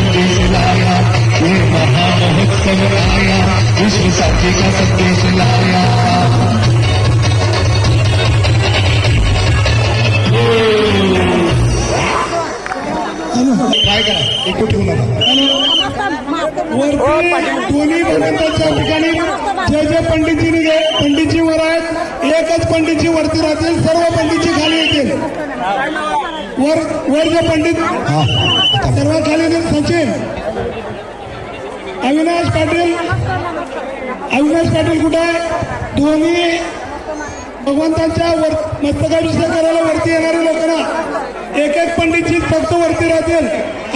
संदेश ये महामहोत्सव आया विश्व शांति का संदेश लाया काय करा एकू ठेवू नका वरती दोन्ही भगवंताच्या ठिकाणी जे जे पंडितजी पंडितजी वर आहेत. एकच पंडितजी वरती राहतील. सर्व पंडितजी येतील वर वर जे पंडित सर्व खाली येतील सचिन. अविनाश पाटील. अविनाश पाटील कुठे आहे? दोन्ही भगवंतांच्या वर मस्तकाभिषेक करायला वरती येणारे लोकांना. एक एक पंडितजी फक्त वरती राहतील.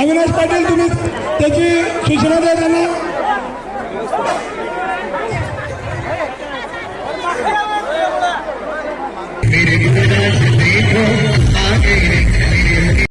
अविनाश पाटील तुम्ही त्याची सूचना द्या त्यांना.